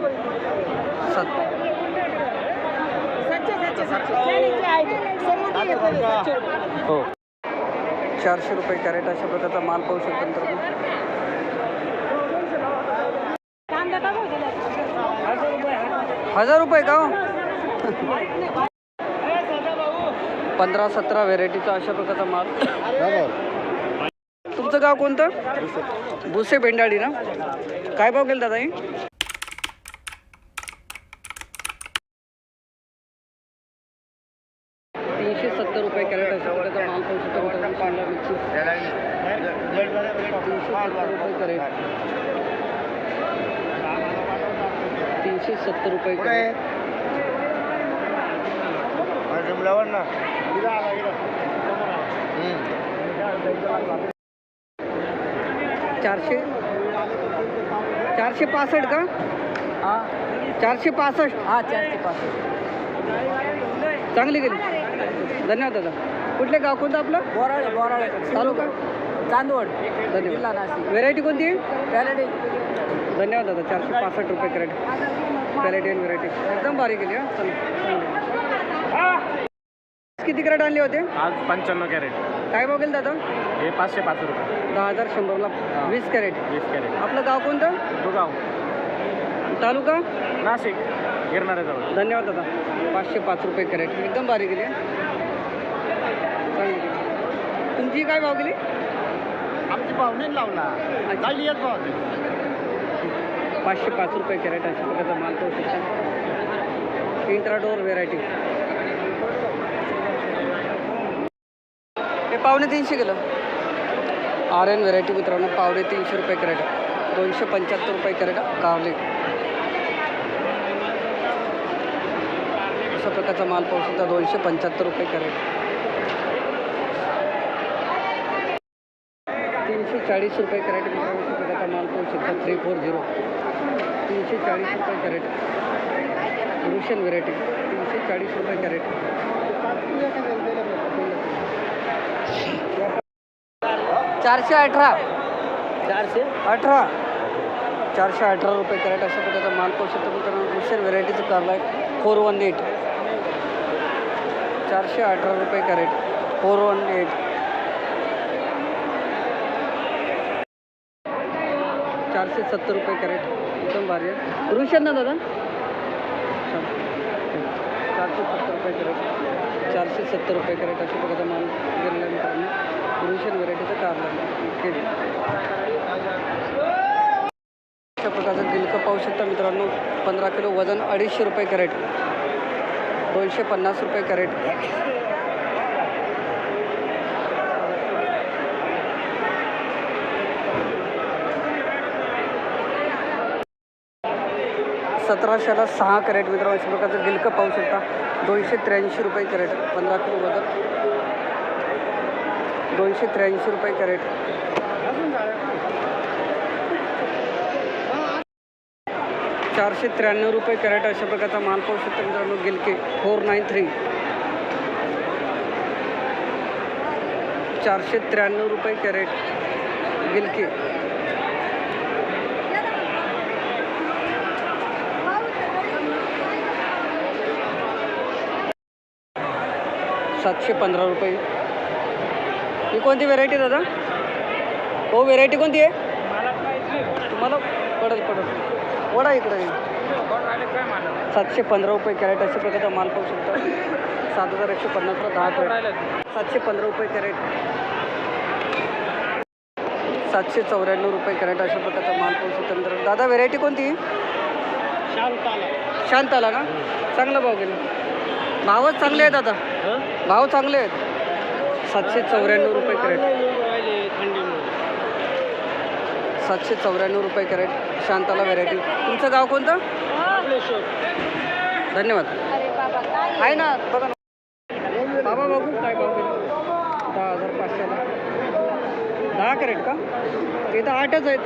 सत हो चारशे रुपये कॅरेट अशा प्रकारचा माल पाहू शकतो मित्रांनो. हजार रुपये का हो? पंधरा सतरा व्हेरायटीचा अशा प्रकारचा माल. तुमचं गाव कोणतं? भुसे. बेंडाळी ना? काय भाव गेलं दादा हे तीनशे सत्तर रुपये कॅरेट अशा प्रकारचा माल पाहू शकतो मित्रांनो शिमला मिरची तीनशे सत्तर रुपये कॅरेट तीनशे सत्तर रुपये कॅरेट चारशे? चारशे पासष्ट का? हा. चारशे पासष्ट? हा चारशे पासष्ट. चांगली गेली. धन्यवाद दादा. कुठले गाव कोणतं आपलं? बोराळे बोराळे. तालुका? चांदवड. धन्यवाद. नाशिक. व्हेरायटी कोणती आहे? धन्यवाद दादा. चारशे पासष्ट रुपये कॅरेट क्वालिटी अँड व्हेरायटी एकदम बारीक गेली हा. चालेल किती कॅरेट आणले होते? आज पंच्याण्णव कॅरेट. काय भाव गेलं दादा? हे पाचशे पाच रुपये. दहा हजार शंभरला. वीस कॅरेट. वीस कॅरेट. आपलं गाव कोणतं? दुगाव. तालुका? नाशिक गिरणाऱ्याजवळ धन्यवाद दादा. पाचशे पाच रुपये कॅरेट. एकदम बारीक गेली. चांगली. गेली तुमची काय भाव गेली? आमची पाहुणे लावला. चालली येत भाव पाचशे पाच रुपये कॅरेट अशा प्रकारचा माल पाहू शकता इंट्राडोर व्हेरायटी. पावणे तीनशे किलो. आर एन व्हेरायटी मित्रांनो पावणे तीनशे रुपये कॅरेट. दोनशे पंच्याहत्तर रुपये कॅरेट गावले अशा प्रकारचा माल पाहू शकता दोनशे पंच्याहत्तर रुपये कॅरेट. तीनशे चाळीस रुपये कॅरेट मित्रांनो अशा प्रकारचा माल पाहू शकता थ्री फोर झिरो तीनशे चाळीस रुपये कॅरेट. रुशन व्हेरायटी तीनशे चाळीस रुपये कॅरेट. चारशे अठरा. चारशे? अठरा. चारशे अठरा रुपये कॅरेट अशा प्रकारचा माल पाहू शकतो मित्रांनो रुशियन व्हेरायटीचं कारला आहे फोर वन एट चारशे अठरा रुपये कॅरेट फोर वन एट चारशे सत्तर रुपये कॅरेट एकदम भारी आहे. रुशियन ना दादा. चारशे सत्तर रुपये कॅरेट चारशे सत्तर रुपये कॅरेट अशा प्रकारचा माल गेलेला आहे मित्रांनो रुशियन अशा प्रकारचं गिलकं पाहू शकता मित्रांनो. पंधरा किलो वजन अडीचशे रुपये कॅरेट. दोनशे पन्नास रुपये कॅरेट. सतराशेला सहा कॅरेट मित्रांनो अशा प्रकारचं गिलकं पाहू शकता. दोनशे त्र्याऐंशी रुपये कॅरेट. पंधरा किलो वजन. दोनशे त्र्याऐंशी रुपये कॅरेट. चारशे त्र्याण्णव रुपये कॅरेट अशा प्रकारचा माल पाहू शकतो मित्रांनो गिलके फोर नाईन थ्री. चारशे त्र्याण्णव रुपये कॅरेट गिलके. सातशे पंधरा रुपये. ही कोणती व्हेरायटी दादा? हो व्हेरायटी कोणती आहे? तुम्हाला पडेल पडेल. वडा इकडे सातशे पंधरा रुपये कॅरेट अशा प्रकारचा माल पाहू शकता. सात हजार एकशे पन्नासला दहा कॅरेट. सातशे पंधरा रुपये कॅरेट. सातशे चौऱ्याण्णव रुपये कॅरेट अशा प्रकारचा माल पाहू शकता दादा व्हेरायटी कोणती? शांत आला ना चांगला भाव गेला. भावच चांगले आहेत आता भाव चांगले आहेत. सातशे चौऱ्याण्णव रुपये कॅरेट. सातशे चौऱ्याण्णव रुपये कॅरेट. शांताला व्हेरायटी तुमचं गाव कोणतं? धन्यवाद. आहे ना बघा बाबा बघू काय बाबा दहा हजार पाचशेला. दहा कॅरेट का? ते तर आठच आहेत.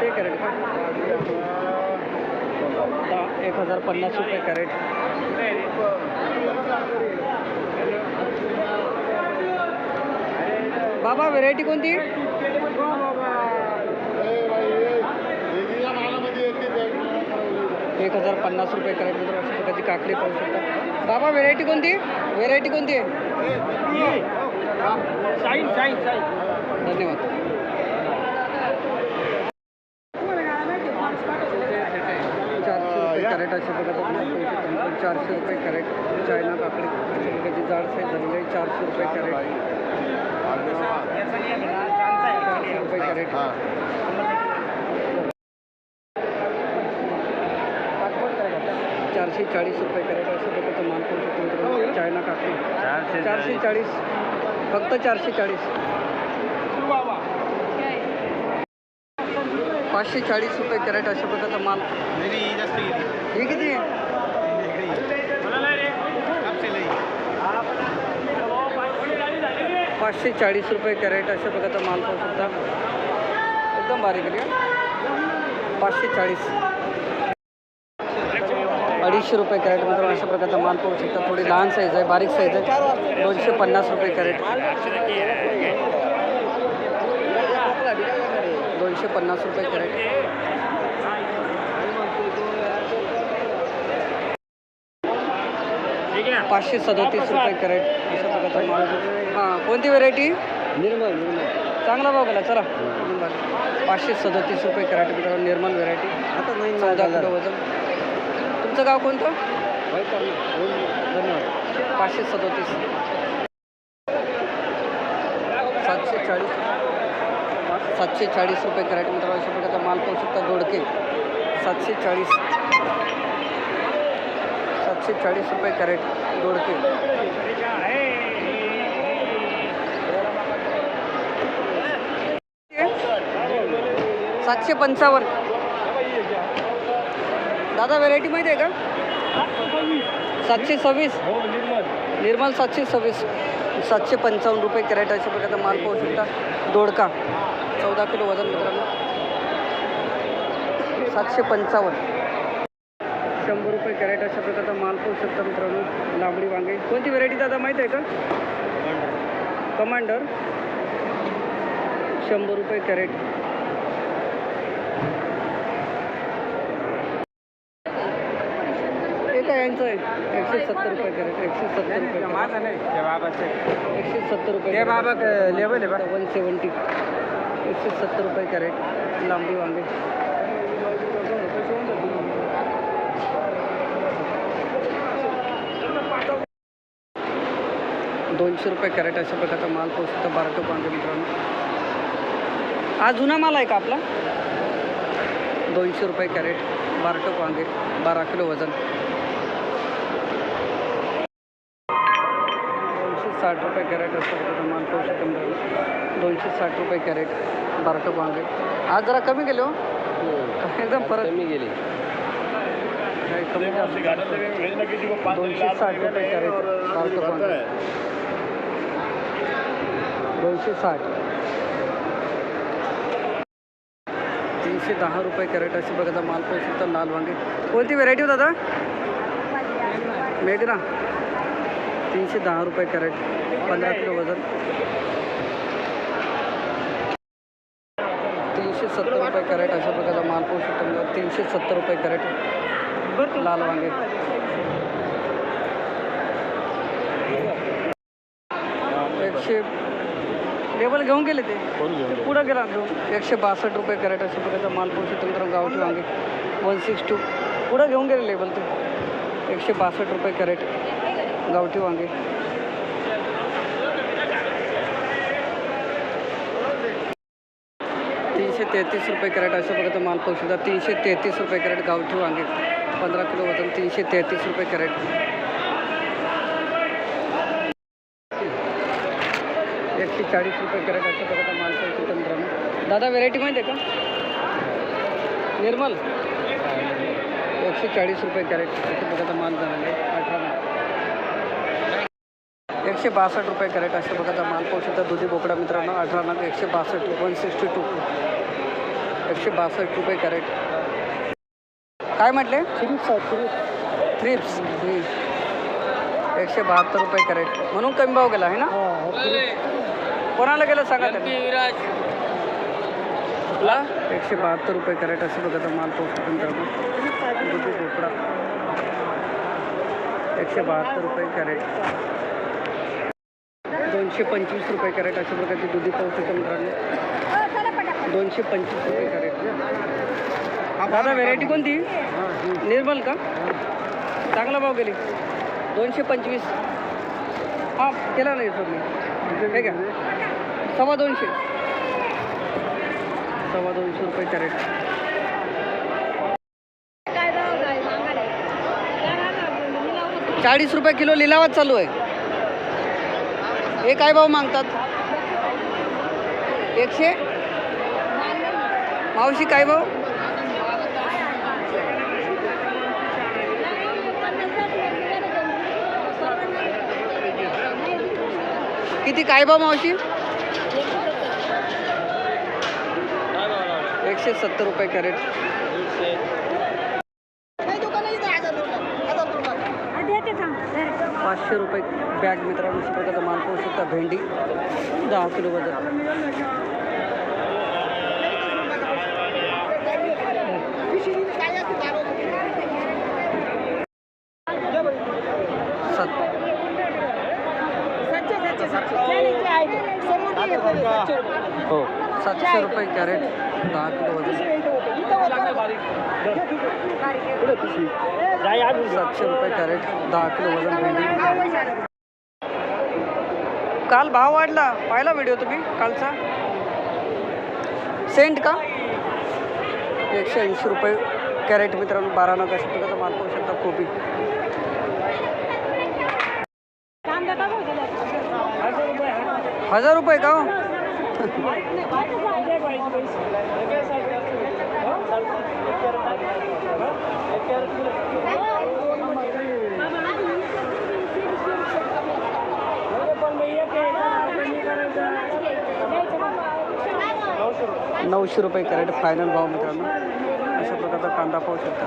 ते कॅरेट का? दहा एक हजार पन्नास रुपये कॅरेट. बाबा व्हेरायटी कोणती? एक हजार पन्नास रुपये कॅरेट मित्र प्रकारची काकडी पाहू शकता. बाबा व्हेरायटी कोणती? व्हेरायटी कोणती? आहे धन्यवाद चारशे रुपये कॅरेट अशा प्रकारचा. चारशे रुपये कॅरेट. चायना काकडी अशा प्रकारची जाड साईज झालेली आहे चारशे रुपये कॅरेट. चारशे रुपये कॅरेट. चारशे चाळीस रुपये कॅरेट अशा प्रकारचा माल पाहू शकतो चायना काकडी. चारशे चाळीस. फक्त चारशे चाळीस. पाचशे चाळीस रुपये कॅरेट अशा प्रकारचा माल हे। किती आहे पाचशे चाळीस रुपये कॅरेट अशा प्रकारचा माल पाहू शकता एकदम बारीक? पाचशे चाळीस अडीचशे रुपये कॅरेट मित्रांनो अशा प्रकारचा माल पाहू शकता थोडी लहान साईज आहे बारीक साईज आहे दोनशे पन्नास रुपये कॅरेट। दोनशे पन्नास रुपये कॅरेट. पाचशे सदोतीस रुपये कॅरेट. अशा प्रकारचा माल. हां कोणती व्हेरायटी निर्मल निर्मल. चांगला भाव गेला चला. पाचशे सदोतीस रुपये कॅरेट मित्रांनो निर्मल व्हेरायटी आता चौदा किलो वजन. तुमचं गाव कोणतं? धन्यवाद. पाचशे सदोतीस सातशे चाळीस सातशे चाळीस रुपये कॅरेट मित्रांनो अशा प्रकारचा माल पाहू शकता दोडके. सातशे चाळीस सातशे चाळीस रुपये कॅरेट दोडके. सातशे पंचावन्न. दादा व्हेरायटी माहिती आहे का? सातशे सव्वीस निर्मल सातशे सव्वीस सातशे पंचावन्न रुपये कॅरेट अशा प्रकारचा माल पाहू शकता दोडका. चौदा किलो वजन मित्रांनो सातशे पंचावन्न शंभर रुपये कॅरेट अशा प्रकारचा माल पाहू शकता मित्रांनो लांबडी वांगे कोणती व्हेरायटी दादा माहीत आहे का कमांडर शंभर रुपये कॅरेट हे काय यांचं आहे एकशे सत्तर रुपये कॅरेट एकशे सत्तर रुपये कॅरेट. एकशे सत्तर रुपये ते बाबा लेवल आहे बा वन सेवन्टी एकशे सत्तर रुपये कॅरेट लांबडी वांगे. दोनशे रुपये कॅरेट अशा प्रकारचा माल पोचतो बारा वांगे मित्रांनो. हा जुना माल आहे का आपला? दोनशे रुपये कॅरेट बारटक वांगे बारा किलो वजन. दोनशे साठ रुपये कॅरेट असतो माल पाहू शकतो मित्रांनो. दोनशे साठ रुपये कॅरेट. बारटक वांगे आज जरा कमी गेले हो. एकदम परत गेली कमी जास्त दोनशे साठ रुपये कॅरेट दोनशे साठ. तीनशे दहा रुपये कॅरेट अशी बघा माल पाहू शकता लाल वांगे. कोणती व्हेरायटी होता दादा? मेघना तीनशे दहा रुपये कॅरेट पंधरा किलो वजन तीनशे सत्तर रुपये कॅरेट अशा प्रकारचा माल पाहू शकतो. तीनशे सत्तर रुपये कॅरेट लाल वांगे. एकशे लेबल घेऊन गेले ते. पुढं गेला घेऊन एकशे बासष्ट रुपये कॅरेट अशा प्रकारचा माल पाहू शकतो मित्रांनो गावठी वांगे. One six two. पुढं घेऊन गेले लेबल ते. एकशे बासष्ट रुपये कॅरेट गावठी वांगे तीनशे तेहतीस रुपये कॅरेट अशा प्रकारचा माल पाहू शकता. तीनशे तेहतीस रुपये कॅरेट गावठी वांगे पंधरा किलो वजन तीनशे तेहतीस रुपये कॅरेट. एकशे चाळीस रुपये कॅरेट अशा प्रकारचा माल पाहू शकता मित्रांनो. दादा व्हेरायटी माहिती आहे का? निर्मल? एकशे चाळीस रुपये कॅरेट अशा प्रकारचा माल झालेला आहे. अठरा एकशे बासष्ट रुपये कॅरेट अशा प्रकारचा माल पाहू शकता दुधी बोकडा मित्रांनो अठरा नग एकशे बासष्ट वन सिक्स्टी टू. एकशे बासष्ट रुपये कॅरेट. काय म्हटले? थ्रिप्स. एकशे बहात्तर रुपये कॅरेट. म्हणून कमी भाव गेला आहे ना? कोणाला गेलं सांगा ला एकशे बहात्तर रुपये कॅरेट असे बघा माल पोहोचतो मित्रांनो. दुधी भोपळा एकशे बहात्तर रुपये कॅरेट. दोनशे पंचवीस रुपये कॅरेट अशा प्रकारची दुधी पाऊस शकतो मित्रांनो दोनशे पंचवीस रुपये कॅरेट. दादा व्हेरायटी कोणती? निर्मल का? चांगला भाव गेली. दोनशे पंचवीस. हा केला नाही सर मी. का सव्वा दोनशे. सव्वा दोनशे रुपये कॅरेट. चाळीस रुपये किलो लिलावात चालू आहे. हे काय भाव मागतात? एकशे? मावशी काय भाव? किती काय भाव मावशी? एकशे सत्तर रुपये कॅरेट. पाचशे रुपये बॅग मित्रांनो अशा प्रकारचा माल पाहू शकता भेंडी. दहा किलो वज़न. सात. हो सातशे रुपये कॅरेट दहा किलो सातशे रुपये कॅरेट दहा किलो वजन भेंडी काल भाव वाढला. पाहिला व्हिडिओ तुम्ही कालचा? सेंट का? एकशे ऐंशी रुपये कॅरेट मित्रांनो बारा नग अशा प्रकारचा माल पाहू शकता कोबी. हजार रुपये का हो? नऊशे रुपये कॅरेट फायनल भाव मित्रांनो. अशा प्रकारचा कांदा पाहू शकता.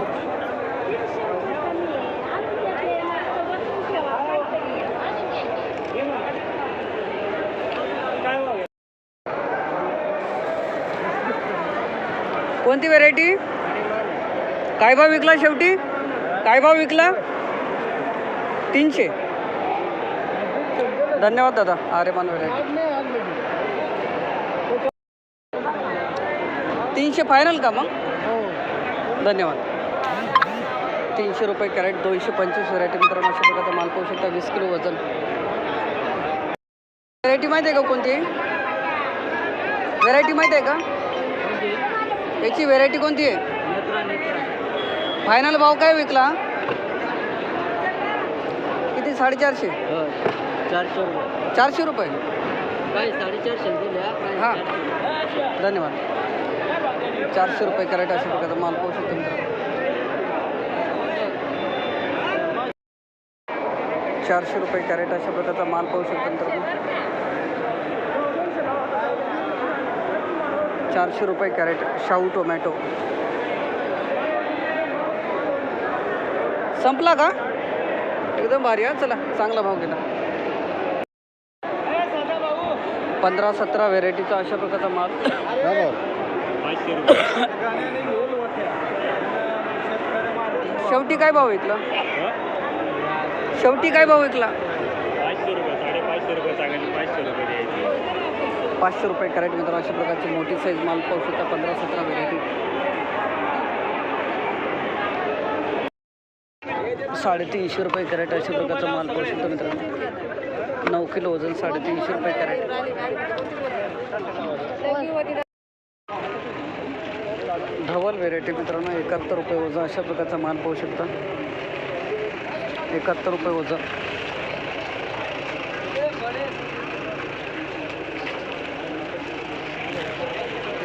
कोणती व्हेरायटी काय भाव विकला शेवटी? काय भाव विकला? तीनशे. धन्यवाद दादा. आर्यमान व्हेरायटी तीनशे फायनल का मग? धन्यवाद. तीनशे रुपये कॅरेट दोनशे पंचवीस व्हरायटी मित्रांनो अशा प्रकारचा माल पाहू शकता वीस किलो वजन. व्हेरायटी माहिती आहे का कोणती? व्हेरायटी माहिती आहे का? याची व्हेरायटी कोणती आहे? फायनल भाव काय विकला? किती? साडेचारशे? चारशे रुपये. चारशे रुपये. दिल्या हां. धन्यवाद. चारशे रुपये कॅरेट अशा प्रकारचा माल पाहू शकतो मित्रांनो. चारशे रुपये कॅरेट अशा प्रकारचा माल पाहू शकतो मित्रांनो. चारशे रुपये कॅरेट शाहू टोमॅटो. संपला का? एकदम भारी हा चला चांगला भाव गेला. पंधरा सतरा व्हेरायटीचा अशा प्रकारचा माल. शेवटी काय भाव विकला? शेवटी काय भाव विकला? पाचशे रुपये साडेपाचशे रुपये सांगायचे पाचशे रुपये द्यायचे पाचशे रुपये कॅरेट मित्र अशा प्रकारची मोठी साईज माल पाहू शकता पंधरा सतरा व्हेरायटी साडेतीनशे रुपये कॅरेट अशा प्रकारचा माल पाहू शकतो मित्रांनो. नऊ किलो वजन साडेतीनशे रुपये कॅरेट. धवल व्हेरायटी मित्रांनो एकाहत्तर रुपये वजा अशा प्रकारचा माल पाहू शकता. एकाहत्तर रुपये वजा.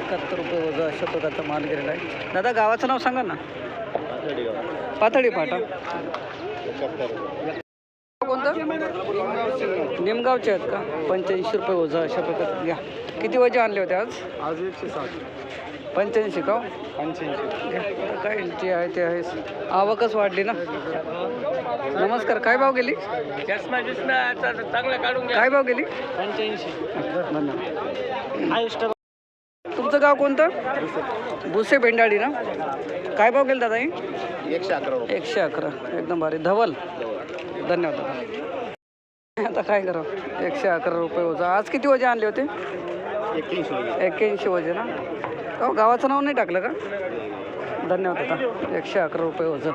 एकाहत्तर रुपये वजा अशा प्रकारचा माल गेलेला आहे. दादा गावाचं नाव सांगा ना. पाथडी फाटा. कोणतं? निमगावचे आहेत का? पंच्याऐंशी रुपये वजा अशा प्रकारचे. घ्या किती वजे आणले होते आज? आज एकशे साठ. पंच्याऐंशी का? पंच्याऐंशी. काय जे आहे ते आहे. आवकच वाढली ना? नमस्कार काय भाव गेली? चष्मा बिष्मा चांगला काढून काय भाव गेली? पंच्याऐंशी. धन्यवाद. तुमचं गाव कोणतं? भुसे बेंडाळी ना? काय भाव गेलं दादा हे एकशे अकरा रुपये. एकशे अकरा. एकदम भारी. धवल. धन्यवाद. दादा आता काय करा एकशे अकरा रुपये वजा. आज किती वजे आणले होते? एक्क्याऐंशी वजे ना? अहो गावाचं नाव नाही टाकलं का? धन्यवाद दादा एकशे अकरा रुपये वजन.